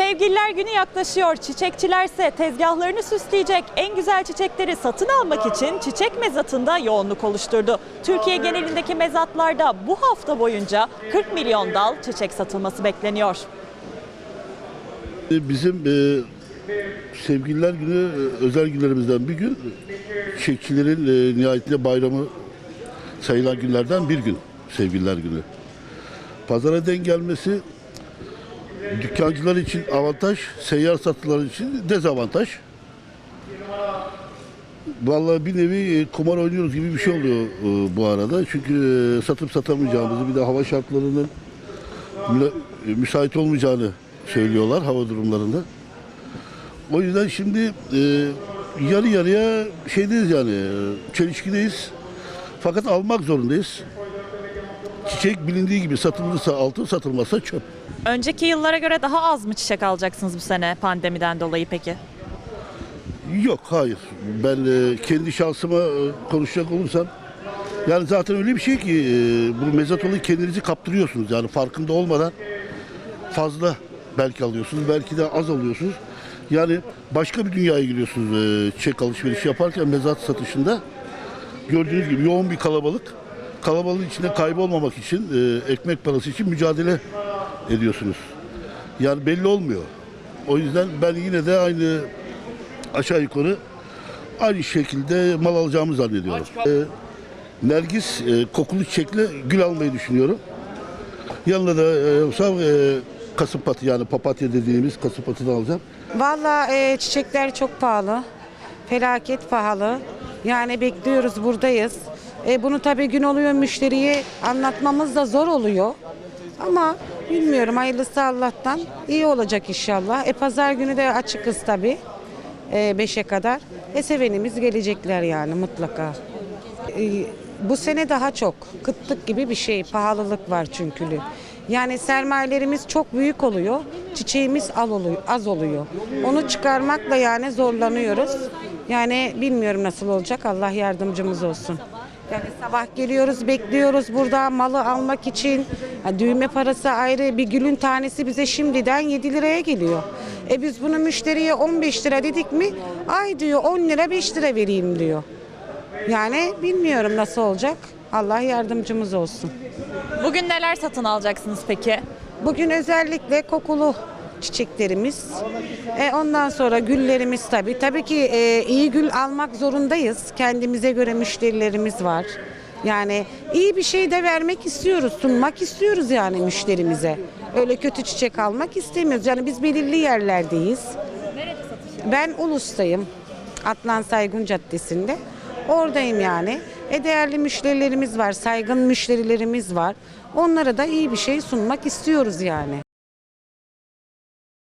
Sevgililer günü yaklaşıyor. Çiçekçilerse tezgahlarını süsleyecek en güzel çiçekleri satın almak için çiçek mezatında yoğunluk oluşturdu. Türkiye genelindeki mezatlarda bu hafta boyunca 40 milyon dal çiçek satılması bekleniyor. Bizim e, sevgililer günü e, özel günlerimizden bir gün. Çiçekçilerin e, nihayetinde bayramı sayılan günlerden bir gün sevgililer günü. Pazara denk gelmesi dükkancılar için avantaj, seyyar satıcılar için dezavantaj. Vallahi bir nevi e, kumar oynuyoruz gibi bir şey oluyor e, bu arada. Çünkü e, satıp satamayacağımızı bir de hava şartlarının müsait olmayacağını söylüyorlar hava durumlarında. O yüzden şimdi yarı yarıya şeydeyiz yani çelişkideyiz. Fakat almak zorundayız. Çiçek bilindiği gibi satılırsa altın satılmazsa çöp. Önceki yıllara göre daha az mı çiçek alacaksınız bu sene pandemiden dolayı peki? Yok hayır. Ben e, kendi şansıma e, konuşacak olursam yani zaten öyle bir şey ki e, bu mezat olayı kendinizi kaptırıyorsunuz. Yani farkında olmadan fazla belki alıyorsunuz, belki de az alıyorsunuz. Yani başka bir dünyaya giriyorsunuz e, çek alışveriş yaparken mezat satışında. Gördüğünüz gibi yoğun bir kalabalık. Kalabalığın içinde kaybolmamak için, e, ekmek parası için mücadele ediyorsunuz. Yani belli olmuyor. O yüzden ben yine de aynı aşağı yukarı aynı şekilde mal alacağımı zannediyorum. Ee, Nergis e, kokulu çiçekle gül almayı düşünüyorum. Yanına da e, yoksa e, kasım patı yani papatya dediğimiz kasım patını alacağım. Vallahi e, çiçekler çok pahalı. Felaket pahalı. Yani bekliyoruz buradayız. E, bunu tabii gün oluyor müşteriye anlatmamız da zor oluyor. Ama bilmiyorum hayırlısı Allah'tan. iyi olacak inşallah. E, pazar günü de açıkız tabii. 5'e kadar. E, sevenimiz gelecekler yani mutlaka. E, bu sene daha çok kıtlık gibi bir şey, pahalılık var çünkü. Yani sermayelerimiz çok büyük oluyor, çiçeğimiz az oluyor. Onu çıkarmakla yani zorlanıyoruz. Yani bilmiyorum nasıl olacak, Allah yardımcımız olsun. Yani sabah geliyoruz, bekliyoruz burada malı almak için. Ha, düğme parası ayrı, bir gülün tanesi bize şimdiden 7 liraya geliyor. E biz bunu müşteriye 15 lira dedik mi, ay diyor 10 lira 5 lira vereyim diyor. Yani bilmiyorum nasıl olacak. Allah yardımcımız olsun. Bugün neler satın alacaksınız peki? Bugün özellikle kokulu çiçeklerimiz. E, ondan sonra güllerimiz tabii. Tabii ki e, iyi gül almak zorundayız. Kendimize göre müşterilerimiz var. Yani iyi bir şey de vermek istiyoruz, sunmak istiyoruz yani müşterimize. Öyle kötü çiçek almak istemiyoruz. Yani biz belirli yerlerdeyiz. Ben Ulus'tayım. Atlan Saygun Caddesi'nde. Oradayım yani. E değerli müşterilerimiz var, saygın müşterilerimiz var. Onlara da iyi bir şey sunmak istiyoruz yani.